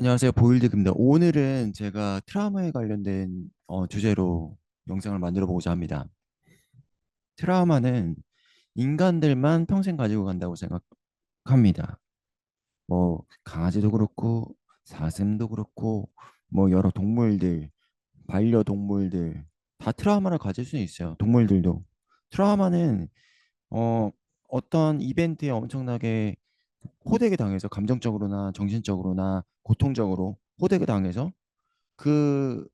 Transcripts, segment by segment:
안녕하세요. 보일드입니다. 오늘은 제가 트라우마에 관련된 어, 주제로 영상을 만들어 보고자 합니다. 트라우마는 인간들만 평생 가지고 간다고 생각합니다. 뭐 강아지도 그렇고 사슴도 그렇고 뭐 여러 동물들, 반려동물들 다 트라우마를 가질 수 있어요. 동물들도. 트라우마는 어, 어떤 이벤트에 엄청나게 호되게 당해서 감정적으로나 정신적으로나 고통적으로 호되게 당해서 그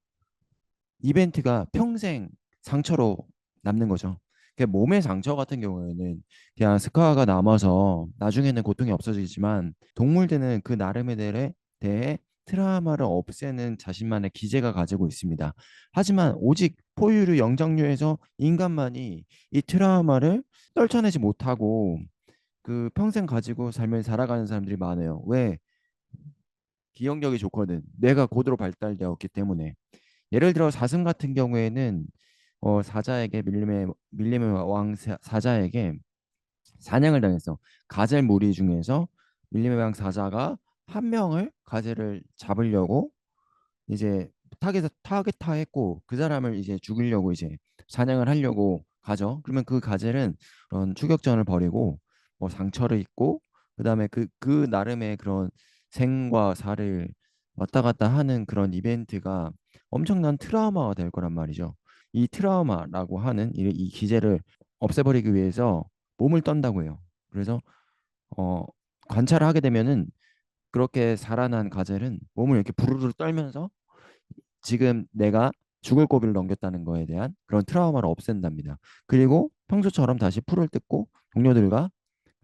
이벤트가 평생 상처로 남는 거죠. 그 몸의 상처 같은 경우에는 그냥 스카가 남아서 나중에는 고통이 없어지지만 동물들은 그 나름에 대해, 대해 트라우마를 없애는 자신만의 기제가 가지고 있습니다. 하지만 오직 포유류 영장류에서 인간만이 이 트라우마를 떨쳐내지 못하고 그 평생 가지고 삶을 살아가는 사람들이 많아요. 왜? 기억력이 좋거든. 뇌가 고도로 발달되었기 때문에. 예를 들어 사슴 같은 경우에는 어, 사자에게 밀림의 밀림의 왕 사- 사자에게 사냥을 당했어. 가젤 무리 중에서 밀림의 왕 사자가 한 명을 가젤을 잡으려고 이제 타겟 타겟타했고 그 사람을 이제 죽이려고 이제 사냥을 하려고 가죠. 그러면 그 가젤은 그런 추격전을 벌이고 뭐 상처를 입고 그다음에 그 그 나름의 그런 생과 사를 왔다 갔다 하는 그런 이벤트가 엄청난 트라우마가 될 거란 말이죠. 이 트라우마라고 하는 이, 이 기제를 없애버리기 위해서 몸을 떤다고 해요. 그래서 어 관찰을 하게 되면은 그렇게 살아난 가젤은 몸을 이렇게 부르르 떨면서 지금 내가 죽을 고비를 넘겼다는 거에 대한 그런 트라우마를 없앤답니다. 그리고 평소처럼 다시 풀을 뜯고 동료들과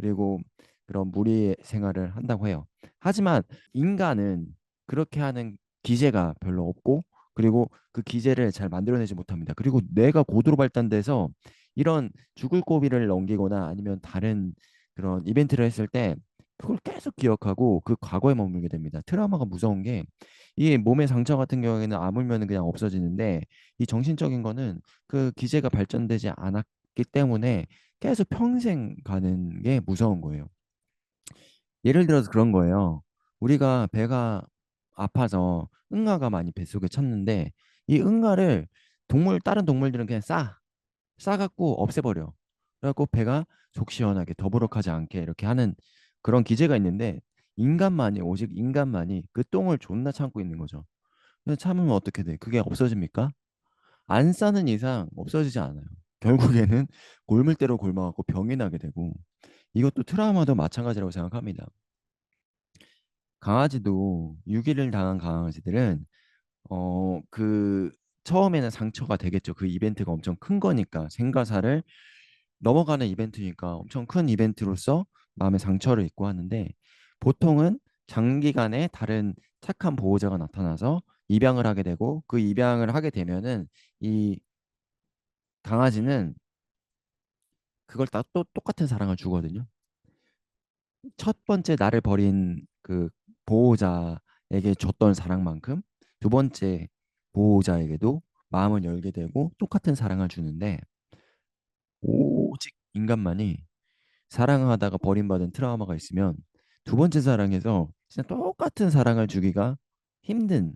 그리고 그런 무리 생활을 한다고 해요. 하지만 인간은 그렇게 하는 기제가 별로 없고 그리고 그 기제를 잘 만들어내지 못합니다. 그리고 뇌가 고도로 발달돼서 이런 죽을 고비를 넘기거나 아니면 다른 그런 이벤트를 했을 때 그걸 계속 기억하고 그 과거에 머물게 됩니다. 트라우마가 무서운 게 이 몸의 상처 같은 경우에는 아물면 그냥 없어지는데 이 정신적인 거는 그 기제가 발전되지 않았 기 때문에 계속 평생 가는 게 무서운 거예요. 예를 들어서 그런 거예요. 우리가 배가 아파서 응아가 많이 뱃속에 찼는데 이 응아를 동물 다른 동물들은 그냥 싸 싸갖고 없애버려. 그래갖고 배가 속 시원하게 더부룩하지 않게 이렇게 하는 그런 기제가 있는데 인간만이 오직 인간만이 그 똥을 존나 참고 있는 거죠. 근데 참으면 어떻게 돼? 그게 없어집니까? 안 싸는 이상 없어지지 않아요. 결국에는 골물대로 골마갖고 병이 나게 되고 이것도 트라우마도 마찬가지라고 생각합니다. 강아지도 유기를 당한 강아지들은 어 그 처음에는 상처가 되겠죠. 그 이벤트가 엄청 큰 거니까 생가사를 넘어가는 이벤트니까 엄청 큰 이벤트로서 마음의 상처를 입고 하는데 보통은 장기간에 다른 착한 보호자가 나타나서 입양을 하게 되고 그 입양을 하게 되면은 이 강아지는 그걸 다 또 똑같은 사랑을 주거든요. 첫 번째 나를 버린 그 보호자에게 줬던 사랑만큼 두 번째 보호자에게도 마음을 열게 되고 똑같은 사랑을 주는데 오직 인간만이 사랑하다가 버림받은 트라우마가 있으면 두 번째 사랑에서 진짜 똑같은 사랑을 주기가 힘든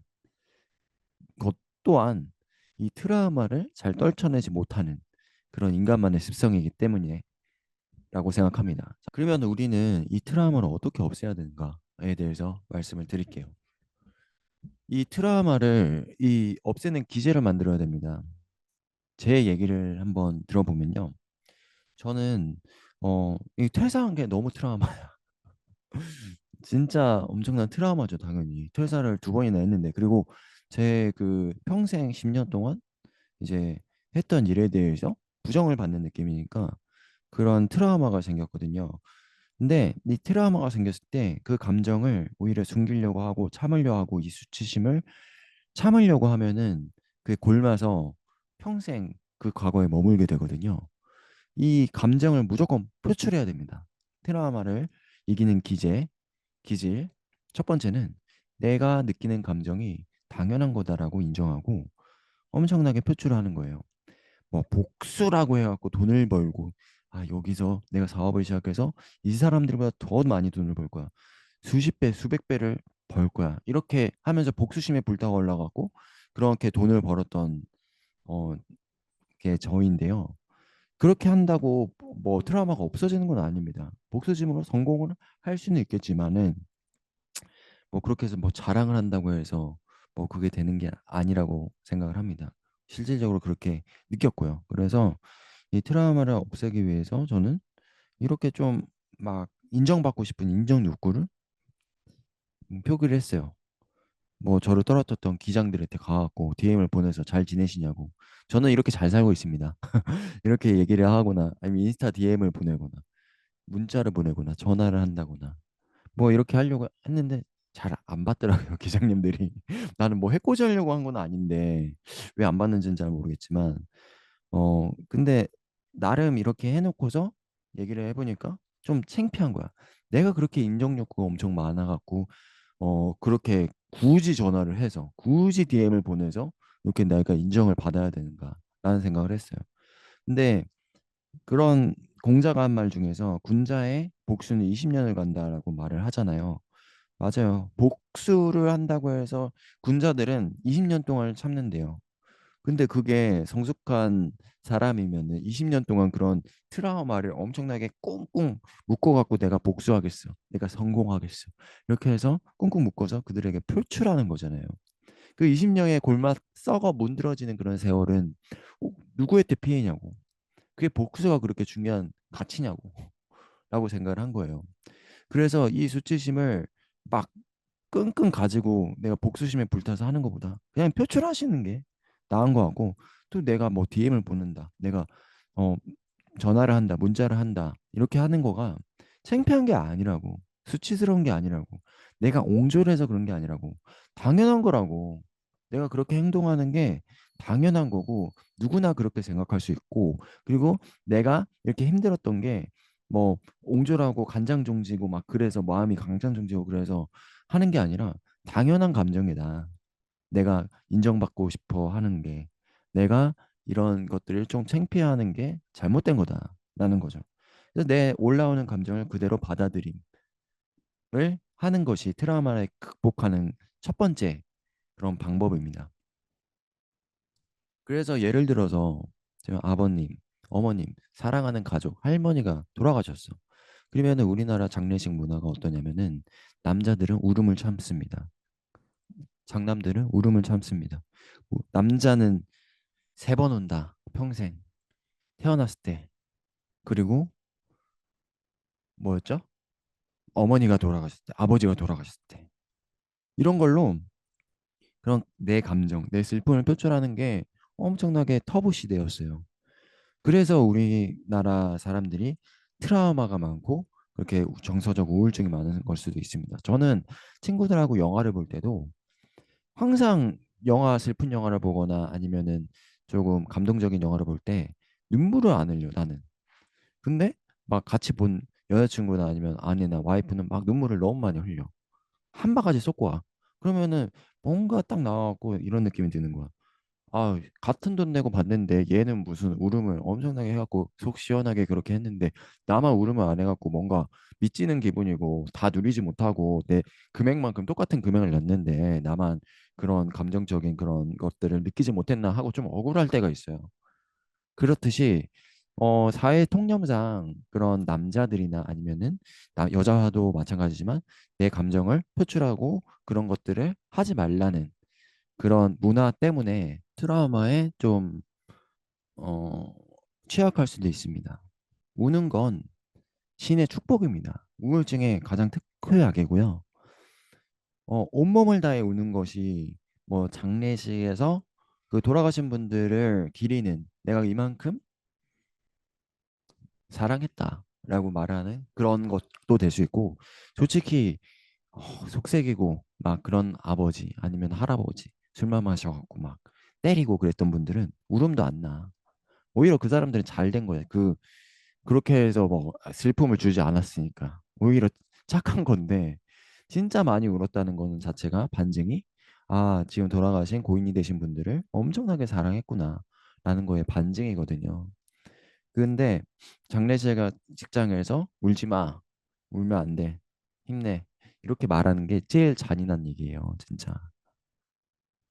것 또한 이 트라우마를 잘 떨쳐내지 못하는 그런 인간만의 습성이기 때문이라고 생각합니다. 자, 그러면 우리는 이 트라우마를 어떻게 없애야 되는가에 대해서 말씀을 드릴게요. 이 트라우마를 이 없애는 기제를 만들어야 됩니다. 제 얘기를 한번 들어보면요. 저는 어, 이 퇴사한 게 너무 트라우마야. 진짜 엄청난 트라우마죠, 당연히. 퇴사를 두 번이나 했는데 그리고 제 그 평생 10년 동안 이제 했던 일에 대해서 부정을 받는 느낌이니까 그런 트라우마가 생겼거든요. 근데 이 트라우마가 생겼을 때 그 감정을 오히려 숨기려고 하고 참으려 하고 이 수치심을 참으려고 하면은 그게 골마서 평생 그 과거에 머물게 되거든요. 이 감정을 무조건 표출해야 됩니다. 트라우마를 이기는 기제, 기질. 첫 번째는 내가 느끼는 감정이 당연한 거다라고 인정하고 엄청나게 표출하는 거예요. 뭐 복수라고 해갖고 돈을 벌고 아 여기서 내가 사업을 시작해서 이 사람들보다 더 많이 돈을 벌 거야. 수십 배, 수백 배를 벌 거야. 이렇게 하면서 복수심에 불타고 올라가고 그렇게 돈을 벌었던 어, 게 저인데요. 그렇게 한다고 뭐 트라우마가 없어지는 건 아닙니다. 복수심으로 성공을 할 수는 있겠지만은 뭐 그렇게 해서 뭐 자랑을 한다고 해서 뭐 그게 되는 게 아니라고 생각을 합니다. 실질적으로 그렇게 느꼈고요. 그래서 이 트라우마를 없애기 위해서 저는 이렇게 좀 막 인정받고 싶은 인정 욕구를 음, 표기를 했어요. 뭐 저를 떨어졌던 기장들한테 가갖고 DM을 보내서 잘 지내시냐고. 저는 이렇게 잘 살고 있습니다. 이렇게 얘기를 하거나 아니면 인스타 DM을 보내거나 문자를 보내거나 전화를 한다거나 뭐 이렇게 하려고 했는데 잘 안 받더라고요 기장님들이. 나는 뭐 해코지 하려고 한 건 아닌데 왜 안 받는지는 잘 모르겠지만. 어 근데 나름 이렇게 해놓고서 얘기를 해보니까 좀 창피한 거야. 내가 그렇게 인정 욕구가 엄청 많아갖고 어 그렇게 굳이 전화를 해서 굳이 DM을 보내서 이렇게 내가 인정을 받아야 되는가 라는 생각을 했어요. 근데 그런 공자가 한 말 중에서 군자의 복수는 20년을 간다라고 말을 하잖아요. 맞아요. 복수를 한다고 해서 군자들은 20년 동안 참는데요. 근데 그게 성숙한 사람이면은 20년 동안 그런 트라우마를 엄청나게 꽁꽁 묶어갖고 내가 복수하겠어. 내가 성공하겠어. 이렇게 해서 꽁꽁 묶어서 그들에게 표출하는 거잖아요. 그 20년의 골마 썩어 문드러지는 그런 세월은 어, 누구한테 피해냐고. 그게 복수가 그렇게 중요한 가치냐고 라고 생각을 한 거예요. 그래서 이 수치심을 막 끙끙 가지고 내가 복수심에 불타서 하는 것보다 그냥 표출하시는 게 나은 거 같고 또 내가 뭐 DM을 보낸다 내가 어 전화를 한다 문자를 한다 이렇게 하는 거가 창피한 게 아니라고 수치스러운 게 아니라고 내가 옹졸해서 그런 게 아니라고 당연한 거라고 내가 그렇게 행동하는 게 당연한 거고 누구나 그렇게 생각할 수 있고 그리고 내가 이렇게 힘들었던 게 뭐 옹졸하고 간장종지고 막 그래서 마음이 강장종지고 그래서 하는 게 아니라 당연한 감정이다. 내가 인정받고 싶어 하는 게 내가 이런 것들을 좀 창피해하는 게 잘못된 거다라는 거죠. 그래서 내 올라오는 감정을 그대로 받아들임을 하는 것이 트라우마를 극복하는 첫 번째 그런 방법입니다. 그래서 예를 들어서 제가 아버님, 어머님, 사랑하는 가족, 할머니가 돌아가셨어. 그러면 우리나라 장례식 문화가 어떠냐면은 남자들은 울음을 참습니다. 장남들은 울음을 참습니다. 뭐 남자는 세 번 온다. 평생. 태어났을 때. 그리고 뭐였죠? 어머니가 돌아가셨을 때, 아버지가 돌아가셨을 때. 이런 걸로 그런 내 감정, 내 슬픔을 표출하는 게 엄청나게 터부 시대였어요. 그래서 우리나라 사람들이 트라우마가 많고 그렇게 정서적 우울증이 많은 걸 수도 있습니다. 저는 친구들하고 영화를 볼 때도 항상 영화 슬픈 영화를 보거나 아니면은 조금 감동적인 영화를 볼 때 눈물을 안 흘려 나는. 근데 막 같이 본 여자친구나 아니면 아내나 와이프는 막 눈물을 너무 많이 흘려. 한 바가지 쏟고 와. 그러면은 뭔가 딱 나와갖고 이런 느낌이 드는 거야. 아, 같은 돈 내고 봤는데 얘는 무슨 울음을 엄청나게 해갖고 속 시원하게 그렇게 했는데 나만 울음을 안 해갖고 뭔가 미치는 기분이고 다 누리지 못하고 내 금액만큼 똑같은 금액을 냈는데 나만 그런 감정적인 그런 것들을 느끼지 못했나 하고 좀 억울할 때가 있어요. 그렇듯이 어, 사회 통념상 그런 남자들이나 아니면은 나 여자도 마찬가지지만 내 감정을 표출하고 그런 것들을 하지 말라는 그런 문화 때문에 트라우마에 좀 어, 취약할 수도 있습니다. 우는 건 신의 축복입니다. 우울증의 가장 특효약이고요. 어, 온몸을 다해 우는 것이 뭐 장례식에서 그 돌아가신 분들을 기리는 내가 이만큼 사랑했다라고 말하는 그런 것도 될 수 있고 솔직히 어, 속색이고 막 그런 아버지 아니면 할아버지 술만 마셔갖고 막 때리고 그랬던 분들은 울음도 안 나. 오히려 그 사람들은 잘 된 거예요. 그 그렇게 해서 뭐 슬픔을 주지 않았으니까 오히려 착한 건데 진짜 많이 울었다는 거는 자체가 반증이 아 지금 돌아가신 고인이 되신 분들을 엄청나게 사랑했구나 라는 거에 반증이거든요. 근데 장례식 직장에서 울지 마 울면 안 돼 힘내 이렇게 말하는 게 제일 잔인한 얘기예요, 진짜.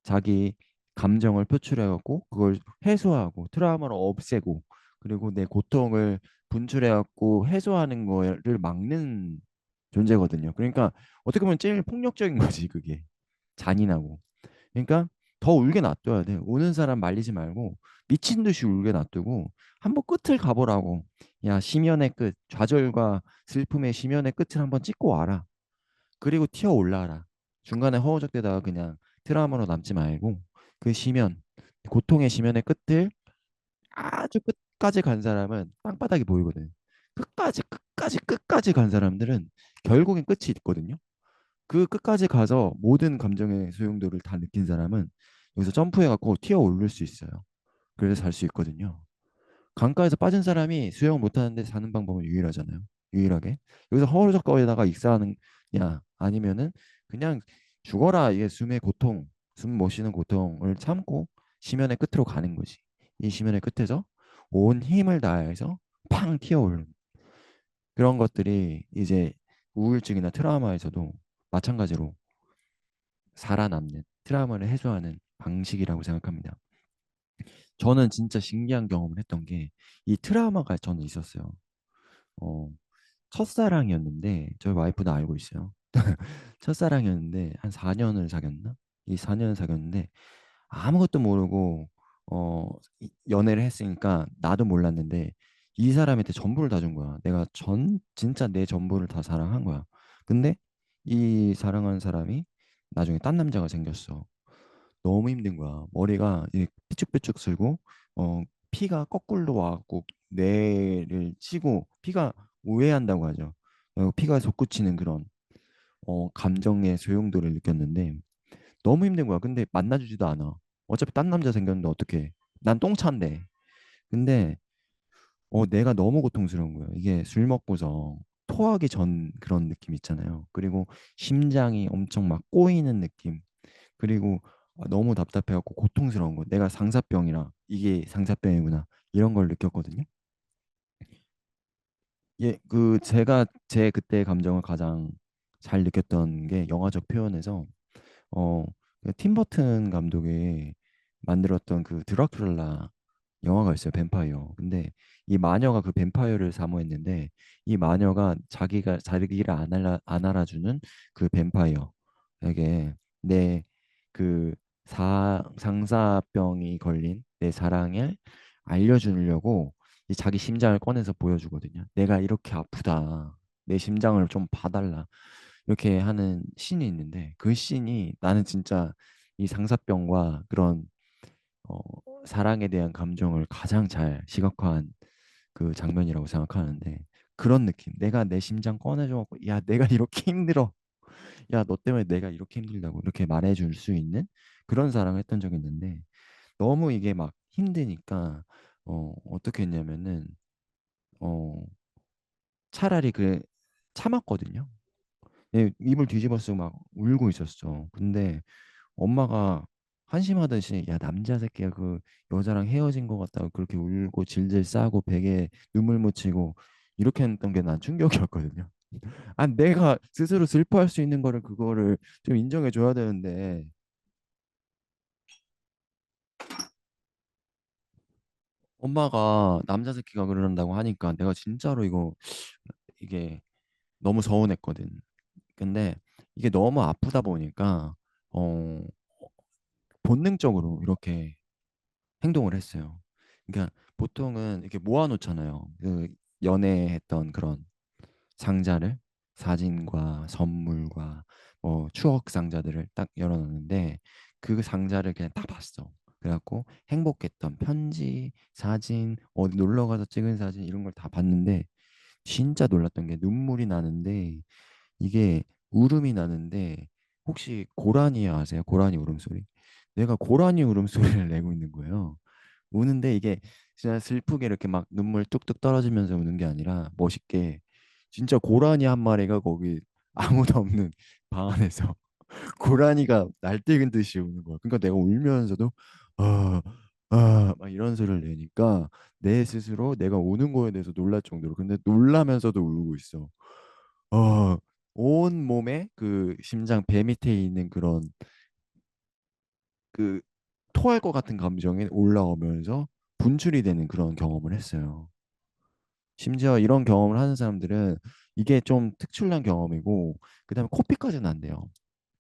자기 감정을 표출해갖고 그걸 해소하고 트라우마를 없애고 그리고 내 고통을 분출해갖고 해소하는 거를 막는 존재거든요. 그러니까 어떻게 보면 제일 폭력적인 거지 그게 잔인하고. 그러니까 더 울게 놔둬야 돼. 우는 사람 말리지 말고 미친 듯이 울게 놔두고 한번 끝을 가보라고. 야 심연의 끝, 좌절과 슬픔의 심연의 끝을 한번 찍고 와라. 그리고 튀어 올라라. 중간에 허우적대다가 그냥 트라우마로 남지 말고 그 심연, 고통의 심연의 끝을 아주 끝까지 간 사람은 땅바닥이 보이거든. 끝까지 끝까지 끝까지 간 사람들은 결국엔 끝이 있거든요. 그 끝까지 가서 모든 감정의 소용돌이를 다 느낀 사람은 여기서 점프해 갖고 튀어 오를 수 있어요. 그래서 살수 있거든요. 강가에서 빠진 사람이 수영 못 하는데 사는 방법은 유일하잖아요. 유일하게. 여기서 허우적거리다가 익사하느냐 아니면은 그냥 죽어라 이게 숨의 고통, 숨 못 쉬는 고통을 참고 심연의 끝으로 가는 거지. 이 심연의 끝에서 온 힘을 다해서 팡 튀어오르는 그런 것들이 이제 우울증이나 트라우마에서도 마찬가지로 살아남는 트라우마를 해소하는 방식이라고 생각합니다. 저는 진짜 신기한 경험을 했던 게 이 트라우마가 저는 있었어요. 어, 첫사랑이었는데 저희 와이프도 알고 있어요. 첫사랑이었는데 한 4년을 사귀었나? 이 4년을 사귀었는데 아무것도 모르고 어 이- 연애를 했으니까 나도 몰랐는데 이 사람한테 전부를 다 준 거야. 내가 전 진짜 내 전부를 다 사랑한 거야. 근데 이 사랑하는 사람이 나중에 딴 남자가 생겼어. 너무 힘든 거야. 머리가 삐쭉삐쭉 쓸고 어 피가 거꾸로 와갖고 뇌를 치고 피가 우회한다고 하죠. 어, 피가 솟구치는 그런 어 감정의 소용돌이를 느꼈는데 너무 힘든 거야. 근데 만나주지도 않아. 어차피 딴 남자 생겼는데 어떡해. 난 똥차인데. 근데 어 내가 너무 고통스러운 거야. 이게 술 먹고서 토하기 전 그런 느낌 있잖아요. 그리고 심장이 엄청 막 꼬이는 느낌. 그리고 아, 너무 답답해갖고 고통스러운 거. 내가 상사병이라 이게 상사병이구나. 이런 걸 느꼈거든요. 예, 그 제가 제 그때 감정을 가장 잘 느꼈던 게 영화적 표현에서 어, 그팀 버튼 감독이 만들었던 그 드라큘라 영화가 있어요. 뱀파이어. 근데 이 마녀가 그 뱀파이어를 사모했는데 이 마녀가 자기가 자기를 안 알아 안 알아주는 그 뱀파이어에게 내그 사, 상사병이 걸린 내 사랑을 알려주려고 이 자기 심장을 꺼내서 보여주거든요. 내가 이렇게 아프다. 내 심장을 좀 봐달라. 이렇게 하는 씬이 있는데 그 씬이 나는 진짜 이 상사병과 그런 어, 사랑에 대한 감정을 가장 잘 시각화한 그 장면이라고 생각하는데 그런 느낌. 내가 내 심장 꺼내줘 갖고 야 내가 이렇게 힘들어. 야 너 때문에 내가 이렇게 힘들다고 이렇게 말해줄 수 있는 그런 사랑을 했던 적이 있는데 너무 이게 막 힘드니까 어 어떻게 했냐면은 어 차라리 그 참았거든요. 예, 입을 뒤집어 쓰고 막 울고 있었어. 근데 엄마가 한심하듯이 야 남자 새끼야 그 여자랑 헤어진 것 같다고 그렇게 울고 질질 싸고 베개에 눈물 묻히고 이렇게 했던 게 난 충격이었거든요. 아 내가 스스로 슬퍼할 수 있는 거를 그거를 좀 인정해 줘야 되는데 엄마가 남자 새끼가 그런다고 하니까 내가 진짜로 이거 이게 너무 서운했거든. 근데 이게 너무 아프다 보니까 어 본능적으로 이렇게 행동을 했어요. 그러니까 보통은 이렇게 모아놓잖아요. 그 연애했던 그런 상자를 사진과 선물과 뭐 추억 상자들을 딱 열어놨는데 그 상자를 그냥 딱 봤어. 그래갖고 행복했던 편지, 사진, 어디 놀러 가서 찍은 사진 이런 걸 다 봤는데 진짜 놀랐던 게 눈물이 나는데 이게 울음이 나는데 혹시 고라니 아세요? 고라니 울음소리? 내가 고라니 울음소리를 내고 있는 거예요. 우는데 이게 진짜 슬프게 이렇게 막 눈물 뚝뚝 떨어지면서 우는 게 아니라 멋있게 진짜 고라니 한 마리가 거기 아무도 없는 방 안에서 고라니가 날뛰는 듯이 우는 거야. 그러니까 내가 울면서도 아, 아, 막 이런 소리를 내니까 내 스스로 내가 우는 거에 대해서 놀랄 정도로 근데 놀라면서도 울고 있어. 어, 온 몸에 그 심장 배 밑에 있는 그런 그 토할 것 같은 감정이 올라오면서 분출이 되는 그런 경험을 했어요. 심지어 이런 경험을 하는 사람들은 이게 좀 특출난 경험이고 그다음에 코피까지 난대요.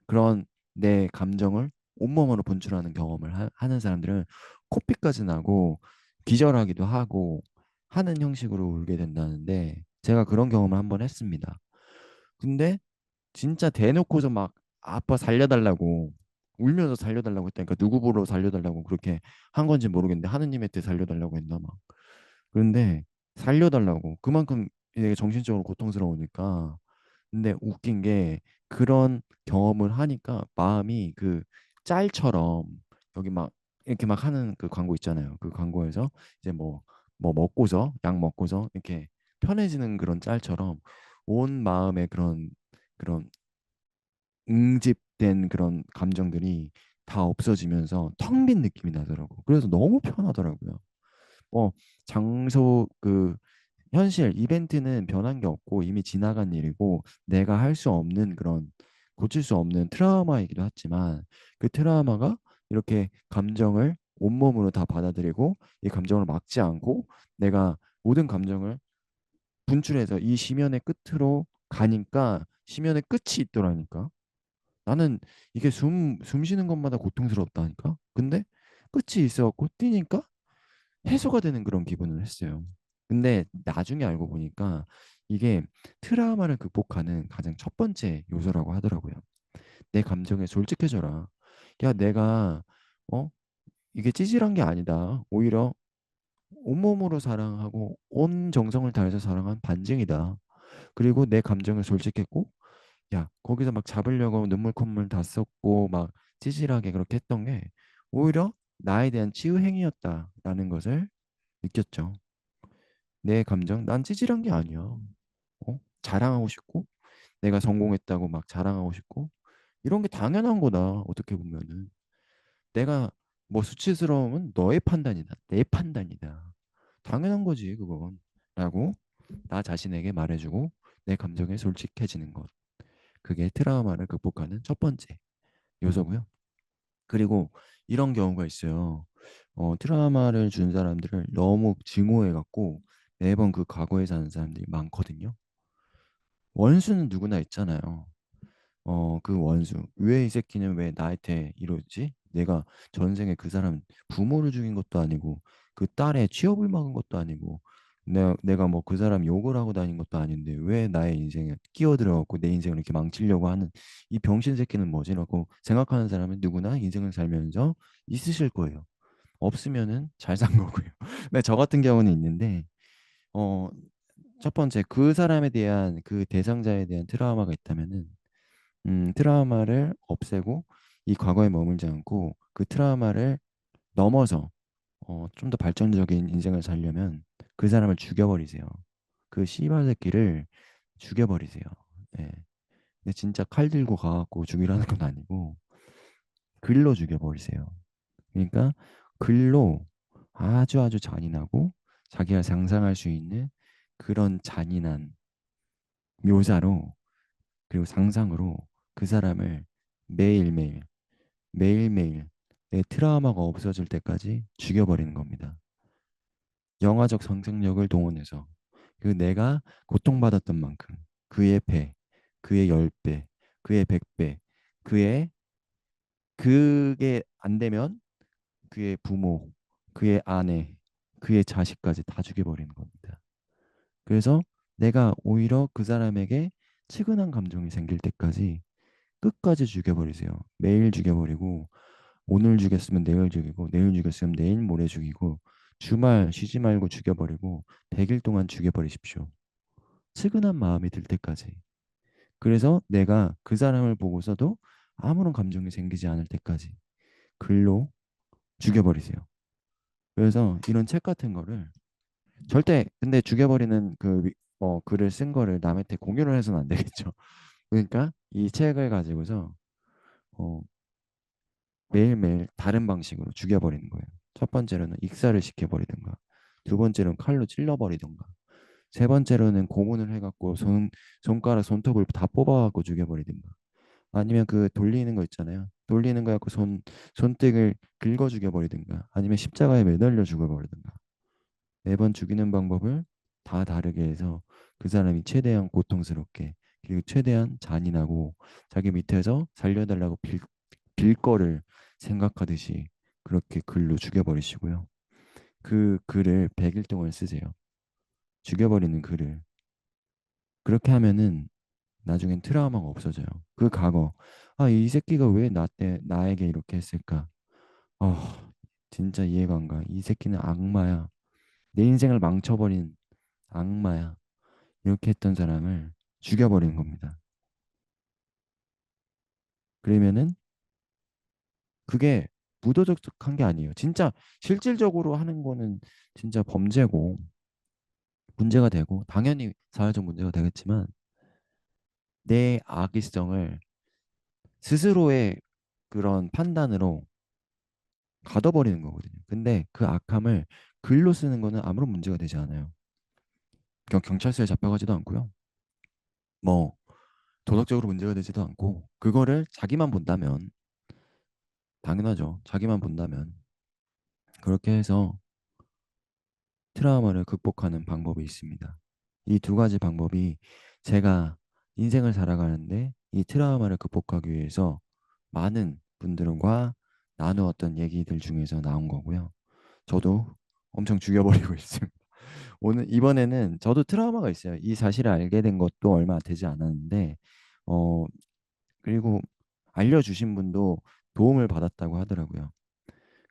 그런 내 감정을 온몸으로 분출하는 경험을 하, 하는 사람들은 코피까지 나고 기절하기도 하고 하는 형식으로 울게 된다는데 제가 그런 경험을 한번 했습니다. 근데 진짜 대놓고서 막 아빠 살려달라고 울면서 살려달라고 했다니까 누구 보러 살려달라고 그렇게 한 건지 모르겠는데 하느님한테 살려달라고 했나 막. 그런데 살려달라고. 그만큼 이게 정신적으로 고통스러우니까. 근데 웃긴 게 그런 경험을 하니까 마음이 그 짤처럼 여기 막 이렇게 막 하는 그 광고 있잖아요. 그 광고에서 이제 뭐뭐 먹고서 약 먹고서 이렇게 편해지는 그런 짤처럼 온 마음의 그런 그런 응집된 그런 감정들이 다 없어지면서 텅 빈 느낌이 나더라고. 그래서 너무 편하더라고요. 어, 장소 그 현실 이벤트는 변한 게 없고 이미 지나간 일이고 내가 할 수 없는 그런 고칠 수 없는 트라우마이기도 하지만 그 트라우마가 이렇게 감정을 온몸으로 다 받아들이고 이 감정을 막지 않고 내가 모든 감정을 분출해서 이 심연의 끝으로 가니까 심연의 끝이 있더라니까. 나는 이게 숨, 숨 쉬는 것마다 고통스럽다니까. 근데 끝이 있어갖고 뛰니까 해소가 되는 그런 기분을 했어요. 근데 나중에 알고 보니까 이게 트라우마를 극복하는 가장 첫 번째 요소라고 하더라고요. 내 감정에 솔직해져라. 야, 내가 어 이게 찌질한 게 아니다. 오히려 온몸으로 사랑하고 온 정성을 다해서 사랑한 반증이다. 그리고 내 감정을 솔직했고, 야, 거기서 막 잡으려고 눈물 콧물 다 썼고 막 찌질하게 그렇게 했던 게 오히려 나에 대한 치유 행위였다라는 것을 느꼈죠. 내 감정, 난 찌질한 게 아니야. 어? 자랑하고 싶고, 내가 성공했다고 막 자랑하고 싶고, 이런 게 당연한 거다. 어떻게 보면은. 내가 뭐 수치스러움은 너의 판단이다. 내 판단이다. 당연한 거지, 그건. 라고 나 자신에게 말해주고 내 감정에 솔직해지는 것. 그게 트라우마를 극복하는 첫 번째 요소고요. 그리고 이런 경우가 있어요. 어, 트라우마를 준 사람들을 너무 증오해갖고 매번 그 과거에 사는 사람들이 많거든요. 원수는 누구나 있잖아요. 어, 그 원수. 왜 이 새끼는 왜 나한테 이러지? 내가 전생에 그 사람 부모를 죽인 것도 아니고 그 딸의 취업을 막은 것도 아니고 내가, 내가 뭐 그 사람 욕을 하고 다닌 것도 아닌데 왜 나의 인생에 끼어들어갖고 내 인생을 이렇게 망치려고 하는 이 병신 새끼는 뭐지라고 생각하는 사람은 누구나 인생을 살면서 있으실 거예요. 없으면은 잘 산 거고요. 근데 저 같은 경우는 있는데 어, 첫 번째 그 사람에 대한 그 대상자에 대한 트라우마가 있다면은 음, 트라우마를 없애고 이 과거에 머물지 않고 그 트라우마를 넘어서 어, 좀 더 발전적인 인생을 살려면 그 사람을 죽여버리세요. 그 씨발 새끼를 죽여버리세요. 예. 근데 진짜 칼 들고 가갖고 죽이라는 건 아니고 글로 죽여버리세요. 그러니까 글로 아주 아주 잔인하고 자기가 상상할 수 있는 그런 잔인한 묘사로 그리고 상상으로 그 사람을 매일매일 매일매일 내 트라우마가 없어질 때까지 죽여버리는 겁니다. 영화적 상상력을 동원해서 그 내가 고통받았던 만큼 그의 배, 그의 열 배, 그의 백 배, 그의 그게 안 되면 그의 부모, 그의 아내, 그의 자식까지 다 죽여버리는 겁니다. 그래서 내가 오히려 그 사람에게 측은한 감정이 생길 때까지 끝까지 죽여버리세요. 매일 죽여버리고 오늘 죽였으면 내일 죽이고 내일 죽였으면 내일 모레 죽이고 주말 쉬지 말고 죽여버리고 100일 동안 죽여버리십시오. 측은한 마음이 들 때까지. 그래서 내가 그 사람을 보고서도 아무런 감정이 생기지 않을 때까지 글로 죽여버리세요. 그래서 이런 책 같은 거를 절대 근데 죽여버리는 그 어, 글을 쓴 거를 남한테 공유를 해서는 안 되겠죠. 그러니까 이 책을 가지고서 어, 매일매일 다른 방식으로 죽여버리는 거예요. 첫 번째로는 익사를 시켜버리든가, 두 번째로는 칼로 찔러버리든가, 세 번째로는 고문을 해갖고 손 손가락 손톱을 다 뽑아갖고 죽여버리든가 아니면 그 돌리는 거 있잖아요. 돌리는 거 갖고 손 손등을 긁어 죽여버리든가 아니면 십자가에 매달려 죽여버리든가 매번 죽이는 방법을 다 다르게 해서 그 사람이 최대한 고통스럽게 그리고 최대한 잔인하고 자기 밑에서 살려달라고 빌, 빌 거를 생각하듯이 그렇게 글로 죽여버리시고요. 그 글을 100일 동안 쓰세요. 죽여버리는 글을. 그렇게 하면은 나중엔 트라우마가 없어져요. 그 과거. 아, 이 새끼가 왜 나 때, 나에게 이렇게 했을까? 아, 진짜 이해가 안 가. 이 새끼는 악마야. 내 인생을 망쳐버린 악마야. 이렇게 했던 사람을 죽여버리는 겁니다. 그러면은 그게 부도덕한 게 아니에요. 진짜 실질적으로 하는 거는 진짜 범죄고 문제가 되고 당연히 사회적 문제가 되겠지만 내 악의성을 스스로의 그런 판단으로 가둬버리는 거거든요. 근데 그 악함을 글로 쓰는 거는 아무런 문제가 되지 않아요. 경, 경찰서에 잡혀가지도 않고요. 뭐 도덕적으로 문제가 되지도 않고 그거를 자기만 본다면 당연하죠. 자기만 본다면 그렇게 해서 트라우마를 극복하는 방법이 있습니다. 이 두 가지 방법이 제가 인생을 살아가는데 이 트라우마를 극복하기 위해서 많은 분들과 나누었던 얘기들 중에서 나온 거고요. 저도 엄청 죽여버리고 있습니다. 오늘 이번에는 저도 트라우마가 있어요. 이 사실을 알게 된 것도 얼마 되지 않았는데 어 그리고 알려주신 분도 도움을 받았다고 하더라고요.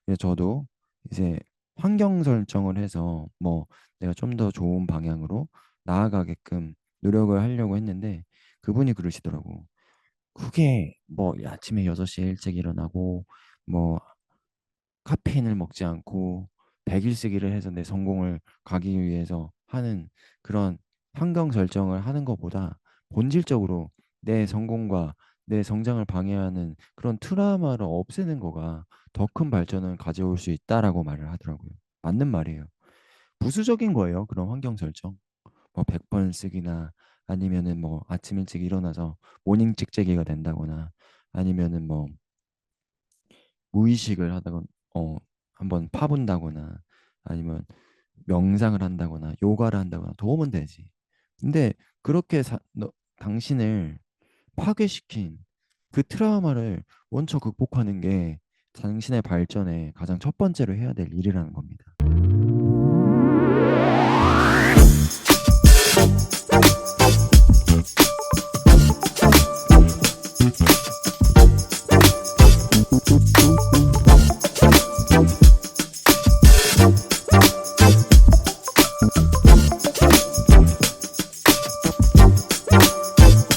그래서 저도 이제 환경 설정을 해서 뭐 내가 좀 더 좋은 방향으로 나아가게끔 노력을 하려고 했는데 그분이 그러시더라고. 그게 뭐 아침에 6시에 일찍 일어나고 뭐 카페인을 먹지 않고 백일쓰기를 해서 내 성공을 가기 위해서 하는 그런 환경 설정을 하는 것보다 본질적으로 내 성공과 내 성장을 방해하는 그런 트라우마를 없애는 거가 더 큰 발전을 가져올 수 있다라고 말을 하더라고요. 맞는 말이에요. 부수적인 거예요. 그런 환경 설정. 뭐 100번 쓰기나 아니면은 뭐 아침 일찍 일어나서 모닝 찍찍이가 된다거나 아니면은 뭐 무의식을 하다가 어 한번 파본다거나 아니면 명상을 한다거나 요가를 한다거나 도움은 되지. 근데 그렇게 사, 너, 당신을 파괴시킨 그 트라우마를 원처 극복하는 게 당신의 발전에 가장 첫 번째로 해야 될 일이라는 겁니다.